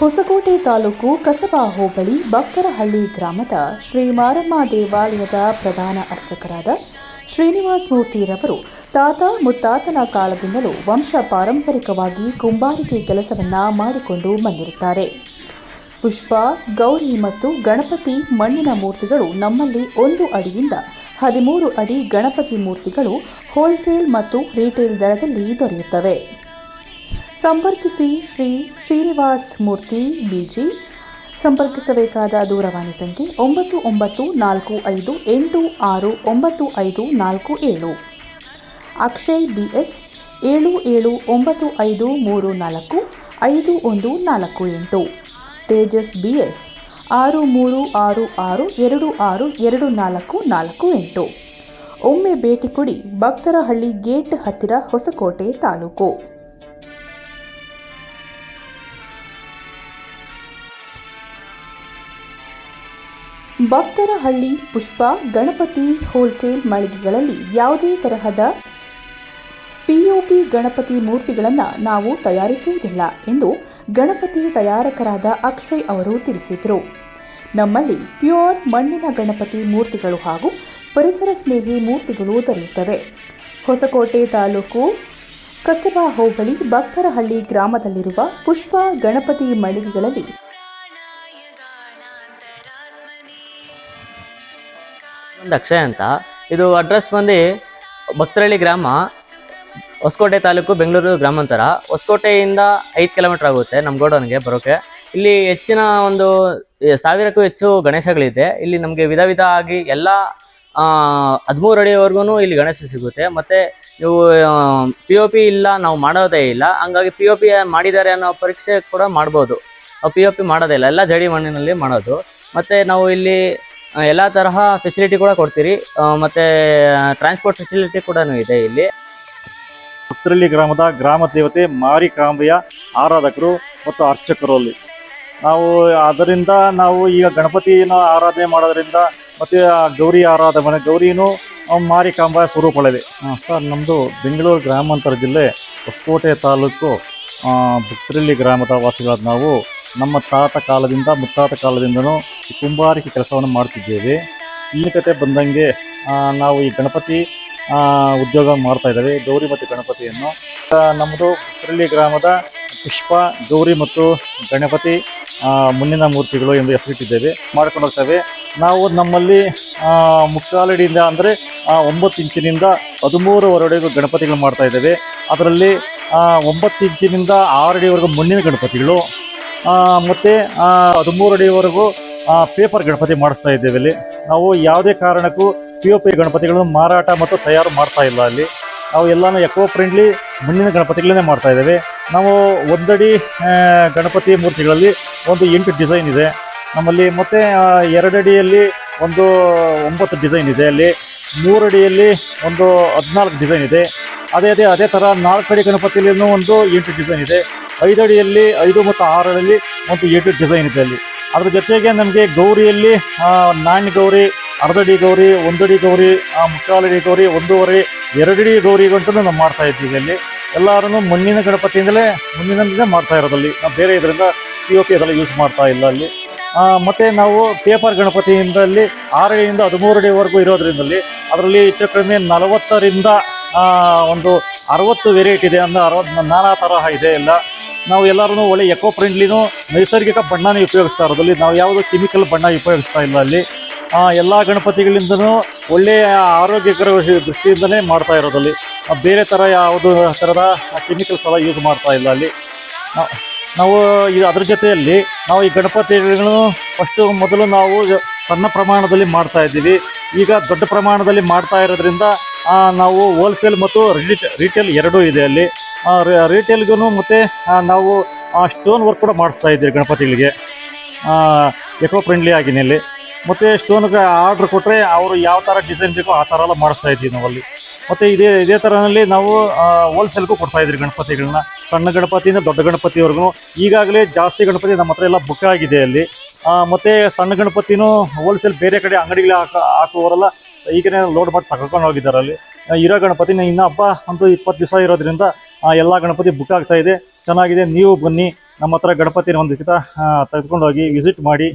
ಹೊಸಕೋಟೆ ತಾಲೂಕು ಕಸಬಾ ಹೋಬಳಿ ಬಕ್ಕರಹಳ್ಳಿ ಗ್ರಾಮದ ಶ್ರೀ ಮಾರಮ್ಮ ದೇವಾಲಯದ ಪ್ರಧಾನ ಅರ್ಚಕರಾದ ಶ್ರೀನಿವಾಸ್ ಮೂರ್ತಿರವರು ತಾತ ಮುತ್ತಾತನ ಕಾಲದಿಂದಲೂ ವಂಶ ಪಾರಂಪರಿಕವಾಗಿ ಕುಂಬಾರಿಕೆ ಕೆಲಸವನ್ನ ಮಾಡಿಕೊಂಡು ಬಂದಿರುತ್ತಾರೆ. ಪುಷ್ಪ, ಗೌರಿ ಮತ್ತು ಗಣಪತಿ ಮಣ್ಣಿನ ಮೂರ್ತಿಗಳು ನಮ್ಮಲ್ಲಿ ಒಂದು ಅಡಿಯಿಂದ ಹದಿಮೂರು ಅಡಿ ಗಣಪತಿ ಮೂರ್ತಿಗಳು ಹೋಲ್ಸೇಲ್ ಮತ್ತು ರೀಟೇಲ್ ದರದಲ್ಲಿ ದೊರೆಯುತ್ತವೆ. ಸಂಪರ್ಕಿಸಿ ಶ್ರೀ ಶ್ರೀನಿವಾಸ್ ಮೂರ್ತಿ ಬಿಜಿ ಸಂಪರ್ಕಿಸಬೇಕಾದ ದೂರವಾಣಿ ಸಂಖ್ಯೆ ಒಂಬತ್ತು ಒಂಬತ್ತು ನಾಲ್ಕು ಐದು ಎಂಟು ಆರು ಒಂಬತ್ತು ಐದು ನಾಲ್ಕು ಏಳು. ಅಕ್ಷಯ್ ಬಿ ಎಸ್ ಏಳು ಏಳು ಒಂಬತ್ತು ಐದು ಮೂರು ನಾಲ್ಕು ಐದು ಒಂದು ನಾಲ್ಕು ಎಂಟು. ತೇಜಸ್ ಬಿ ಎಸ್ ಆರು ಮೂರು ಆರು ಆರು ಎರಡು ಆರು ಎರಡು ನಾಲ್ಕು ನಾಲ್ಕು ಎಂಟು. ಒಮ್ಮೆ ಭೇಟಿ ಕೊಡಿ ಭಕ್ತರಹಳ್ಳಿ ಗೇಟ್ ಹತ್ತಿರ ಹೊಸಕೋಟೆ ತಾಲೂಕು. ಭಕ್ತರಹಳ್ಳಿ ಪುಷ್ಪ ಗಣಪತಿ ಹೋಲ್ಸೇಲ್ ಮಳಿಗೆಗಳಲ್ಲಿ ಯಾವುದೇ ತರಹದ ಪಿಒಪಿ ಗಣಪತಿ ಮೂರ್ತಿಗಳನ್ನು ನಾವು ತಯಾರಿಸುವುದಿಲ್ಲ ಎಂದು ಗಣಪತಿ ತಯಾರಕರಾದ ಅಕ್ಷಯ್ ಅವರು ತಿಳಿಸಿದರು. ನಮ್ಮಲ್ಲಿ ಪ್ಯೂರ್ ಮಣ್ಣಿನ ಗಣಪತಿ ಮೂರ್ತಿಗಳು ಹಾಗೂ ಪರಿಸರ ಸ್ನೇಹಿ ಮೂರ್ತಿಗಳು ದೊರೆಯುತ್ತವೆ. ಹೊಸಕೋಟೆ ತಾಲೂಕು ಕಸಬಾ ಹೋಬಳಿ ಭಕ್ತರಹಳ್ಳಿ ಗ್ರಾಮದಲ್ಲಿರುವ ಪುಷ್ಪ ಗಣಪತಿ ಮಳಿಗೆಗಳಲ್ಲಿ ಒಂದು ಅಕ್ಷಯ್ ಅಂತ. ಇದು ಅಡ್ರೆಸ್ ಬಂದು ಭಕ್ತರಳ್ಳಿ ಗ್ರಾಮ, ಹೊಸಕೋಟೆ ತಾಲೂಕು ಬೆಂಗಳೂರು ಗ್ರಾಮಾಂತರ. ಹೊಸಕೋಟೆಯಿಂದ ಐದು ಕಿಲೋಮೀಟರ್ ಆಗುತ್ತೆ ನಮ್ಮ ಗೋಡೌನ್ಗೆ ಬರೋಕೆ. ಇಲ್ಲಿ ಹೆಚ್ಚಿನ ಒಂದು ಸಾವಿರಕ್ಕೂ ಹೆಚ್ಚು ಗಣೇಶಗಳಿದೆ. ಇಲ್ಲಿ ನಮಗೆ ವಿಧ ವಿಧ ಆಗಿ ಎಲ್ಲ ಹದಿಮೂರು ಅಡಿವರೆಗೂ ಇಲ್ಲಿ ಗಣೇಶ ಸಿಗುತ್ತೆ. ಮತ್ತು ನೀವು ಪಿ ಒ ಪಿ ಇಲ್ಲ, ನಾವು ಮಾಡೋದೇ ಇಲ್ಲ. ಹಂಗಾಗಿ ಪಿ ಒ ಪಿ ಮಾಡಿದ್ದಾರೆ ಅನ್ನೋ ಪರೀಕ್ಷೆ ಕೂಡ ಮಾಡ್ಬೋದು. ಪಿ ಒ ಪಿ ಮಾಡೋದೇ ಇಲ್ಲ. ಎಲ್ಲ ಜಡಿ ಮಣ್ಣಿನಲ್ಲಿ ಮಾಡೋದು. ಮತ್ತು ನಾವು ಇಲ್ಲಿ ಎಲ್ಲ ತರಹ ಫೆಸಿಲಿಟಿ ಕೂಡ ಕೊಡ್ತೀರಿ. ಮತ್ತೆ ಟ್ರಾನ್ಸ್ಪೋರ್ಟ್ ಫೆಸಿಲಿಟಿ ಕೂಡ ಇದೆ ಇಲ್ಲಿ. ಪುತ್ರಳ್ಳಿ ಗ್ರಾಮದ ಗ್ರಾಮ ದೇವತೆ ಮಾರಿಕಾಂಬೆಯ ಆರಾಧಕರು ಮತ್ತು ಅರ್ಚಕರು ಅಲ್ಲಿ. ನಾವು, ಅದರಿಂದ ನಾವು ಈಗ ಗಣಪತಿನ ಆರಾಧನೆ ಮಾಡೋದ್ರಿಂದ ಮತ್ತು ಗೌರಿ ಆರಾಧನೆ ಗೌರಿನೂ ಮಾರಿಕಾಂಬೆಯ ಮಾರಿಕಾಂಬ ಸ್ವರೂಪಗಳಿದೆ ಸರ್ ನಮ್ಮದು ಬೆಂಗಳೂರು ಗ್ರಾಮಾಂತರ ಜಿಲ್ಲೆ ಹೊಸಕೋಟೆ ತಾಲೂಕು ಪುತ್ರಳ್ಳಿ ಗ್ರಾಮದ ವಾಸಿಗಳಾದ ನಾವು ನಮ್ಮ ತಾತ ಕಾಲದಿಂದ, ಮುತ್ತಾತ ಕಾಲದಿಂದನೂ ಈ ಕುಂಬಾರಿಕೆ ಕೆಲಸವನ್ನು ಮಾಡ್ತಿದ್ದೇವೆ. ಈ ಕತೆ ಬಂದಂಗೆ ನಾವು ಈ ಗಣಪತಿ ಉದ್ಯೋಗ ಮಾಡ್ತಾ ಇದ್ದೇವೆ, ಗೌರಿ ಮತ್ತು ಗಣಪತಿಯನ್ನು. ನಮ್ಮದು ಹುರಳ್ಳಿ ಗ್ರಾಮದ ಪುಷ್ಪ, ಗೌರಿ ಮತ್ತು ಗಣಪತಿ ಮುನ್ನಿನ ಮೂರ್ತಿಗಳು ಎಂದು ಹೆಸರಿಟ್ಟಿದ್ದೇವೆ, ಮಾಡ್ಕೊಂಡು ಹೋಗ್ತೇವೆ. ನಾವು ನಮ್ಮಲ್ಲಿ ಮುಕ್ಕಾಲಡಿಯಿಂದ ಅಂದರೆ ಒಂಬತ್ತು ಇಂಚಿನಿಂದ ಹದಿಮೂರುವರೆಗೂ ಗಣಪತಿಗಳು ಮಾಡ್ತಾ ಇದ್ದೇವೆ. ಅದರಲ್ಲಿ ಒಂಬತ್ತು ಇಂಚಿನಿಂದ ಆರಡಿವರೆಗೂ ಮಣ್ಣಿನ ಗಣಪತಿಗಳು ಮತ್ತೆ ಹದಿಮೂರು ಅಡಿವರೆಗೂ ಪೇಪರ್ ಗಣಪತಿ ಮಾಡಿಸ್ತಾ ಇದ್ದೇವೆ ಇಲ್ಲಿ. ನಾವು ಯಾವುದೇ ಕಾರಣಕ್ಕೂ ಪಿ ಒ ಪಿ ಗಣಪತಿಗಳನ್ನು ಮಾರಾಟ ಮತ್ತು ತಯಾರು ಮಾಡ್ತಾ ಇಲ್ಲ ಅಲ್ಲಿ. ನಾವು ಎಲ್ಲಾನು ಎಕೋ ಫ್ರೆಂಡ್ಲಿ ಮಣ್ಣಿನ ಗಣಪತಿಗಳನ್ನೇ ಮಾಡ್ತಾ ಇದ್ದೇವೆ. ನಾವು ಒಂದಡಿ ಗಣಪತಿ ಮೂರ್ತಿಗಳಲ್ಲಿ ಒಂದು ಎಂಟು ಡಿಸೈನ್ ಇದೆ. ನಮ್ಮಲ್ಲಿ ಮತ್ತು ಎರಡಡಿಯಲ್ಲಿ ಒಂದು ಒಂಬತ್ತು ಡಿಸೈನ್ ಇದೆ ಅಲ್ಲಿ. ಮೂರಡಿಯಲ್ಲಿ ಒಂದು ಹದಿನಾಲ್ಕು ಡಿಸೈನ್ ಇದೆ. ಅದೇ ಅದೇ ಅದೇ ಥರ ನಾಲ್ಕು ಅಡಿ ಗಣಪತಿಯಲ್ಲಿನೂ ಒಂದು ಎಂಟು ಡಿಸೈನ್ ಇದೆ. ಐದಡಿಯಲ್ಲಿ, ಐದು ಮತ್ತು ಆರರಲ್ಲಿ ಮತ್ತು ಏಟು ಡಿಸೈನ್ ಇದೆ ಅಲ್ಲಿ. ಅದ್ರ ಜೊತೆಗೆ ನಮಗೆ ಗೌರಿಯಲ್ಲಿ ನಾಣ್ಯ ಗೌರಿ, ಅರ್ಧಡಿ ಗೌರಿ, ಒಂದಡಿ ಗೌರಿ ಮುಕ್ಕಾಲಡಿ ಗೌರಿ, ಒಂದೂವರೆ, ಎರಡಡಿ ಗೌರಿ ಗಂಟು ನಾವು ಮಾಡ್ತಾ ಇದ್ದೀವಿ ಅಲ್ಲಿ ಎಲ್ಲರೂ ಮಣ್ಣಿನ ಗಣಪತಿಯಿಂದಲೇ ಮಣ್ಣಿನಿಂದಲೇ ಮಾಡ್ತಾ ಇರೋದಲ್ಲಿ ನಾವು ಬೇರೆ ಇದರಿಂದ ಪಿ ಓ ಪಿ ಅದೆಲ್ಲ ಯೂಸ್ ಮಾಡ್ತಾ ಇಲ್ಲ ಅಲ್ಲಿ. ಮತ್ತು ನಾವು ಪೇಪರ್ ಗಣಪತಿಯಿಂದಲ್ಲಿ ಆರಡಿಯಿಂದ ಹದಿಮೂರು ಅಡಿವರೆಗೂ ಇರೋದ್ರಿಂದಲ್ಲಿ ಅದರಲ್ಲಿ ಹೆಚ್ಚು ಕಡಿಮೆ ನಲವತ್ತರಿಂದ ಒಂದು ಅರವತ್ತು ವೆರೈಟಿ ಇದೆ ಅಂದರೆ ಅರವತ್ತು ನಾನಾ ತರಹ ಇದೆ ಎಲ್ಲ. ನಾವು ಎಲ್ಲರೂ ಒಳ್ಳೆ ಎಕೋ ಫ್ರೆಂಡ್ಲಿನೂ ನೈಸರ್ಗಿಕ ಬಣ್ಣನೇ ಉಪಯೋಗಿಸ್ತಾ ಇರೋದಲ್ಲಿ ನಾವು ಯಾವುದೋ ಕೆಮಿಕಲ್ ಬಣ್ಣ ಉಪಯೋಗಿಸ್ತಾ ಇಲ್ಲ ಅಲ್ಲಿ. ಎಲ್ಲ ಗಣಪತಿಗಳಿಂದನೂ ಒಳ್ಳೆಯ ಆರೋಗ್ಯಕರ ದೃಷ್ಟಿಯಿಂದನೇ ಮಾಡ್ತಾ ಇರೋದಲ್ಲಿ ಬೇರೆ ಥರ ಯಾವುದು ಥರದ ಕೆಮಿಕಲ್ಸ್ ಎಲ್ಲ ಯೂಸ್ ಮಾಡ್ತಾ ಇಲ್ಲ ಅಲ್ಲಿ. ನಾವು ಇದು ಅದ್ರ ಜೊತೆಯಲ್ಲಿ ನಾವು ಈ ಗಣಪತಿಗಳನ್ನು ಫಸ್ಟು ಮೊದಲು ನಾವು ಸಣ್ಣ ಪ್ರಮಾಣದಲ್ಲಿ ಮಾಡ್ತಾ ಇದ್ದೀವಿ. ಈಗ ದೊಡ್ಡ ಪ್ರಮಾಣದಲ್ಲಿ ಮಾಡ್ತಾ ಇರೋದ್ರಿಂದ ನಾವು ಹೋಲ್ಸೇಲ್ ಮತ್ತು ರಿಟೇಲ್ ಎರಡೂ ಇದೆ ಅಲ್ಲಿ. ರಿಟೇಲ್ಗೂ ಮತ್ತು ನಾವು ಸ್ಟೋನ್ ವರ್ಕ್ ಕೂಡ ಮಾಡಿಸ್ತಾ ಇದ್ದೀವಿ ಗಣಪತಿಗಳಿಗೆ. ಎಕೋ ಫ್ರೆಂಡ್ಲಿ ಆಗಿನಲ್ಲಿ ಮತ್ತು ಸ್ಟೋನ್ಗೆ ಆರ್ಡ್ರ್ ಕೊಟ್ಟರೆ ಅವರು ಯಾವ ಥರ ಡಿಸೈನ್ ಬೇಕೋ ಆ ಥರ ಎಲ್ಲ ಮಾಡಿಸ್ತಾ ಇದ್ದೀವಿ ನಾವಲ್ಲಿ. ಮತ್ತು ಇದೇ ಇದೇ ಥರನಲ್ಲಿ ನಾವು ಹೋಲ್ಸೇಲ್ಗೂ ಕೊಡ್ತಾ ಇದ್ದೀವಿ ಗಣಪತಿಗಳನ್ನ. ಸಣ್ಣ ಗಣಪತಿಯಿಂದ ದೊಡ್ಡ ಗಣಪತಿವರೆಗೂ. ಈಗಾಗಲೇ ಜಾಸ್ತಿ ಗಣಪತಿ ನಮ್ಮ ಹತ್ರ ಎಲ್ಲ ಬುಕ್ ಆಗಿದೆ ಅಲ್ಲಿ. ಮತ್ತು ಸಣ್ಣ ಗಣಪತಿನೂ ಹೋಲ್ಸೇಲ್ ಬೇರೆ ಕಡೆ ಅಂಗಡಿಗಳ ಹಾಕ, ಹಾಕುವವರೆಲ್ಲ ಈಗನೇ ಲೋಡ್ ಮಾಡಿ ತಗೊಂಡು ಹೋಗಿದ್ದಾರೆ ಅಲ್ಲಿ. ಇರೋ ಗಣಪತಿನ ಇನ್ನೂ ಹಬ್ಬ ಅಂತೂ ಇಪ್ಪತ್ತು ದಿವಸ ಇರೋದ್ರಿಂದ ಎಲ್ಲ ಗಣಪತಿ ಬುಕ್ ಆಗ್ತಾ ಇದೆ. ಚೆನ್ನಾಗಿದೆ. ನೀವು ಬನ್ನಿ. ನಮ್ಮ ಹತ್ರ ಗಣಪತಿನ ಒಂದು ಕಿತ ತೆಗೆದುಕೊಂಡು ಹೋಗಿ ವಿಸಿಟ್ ಮಾಡಿ.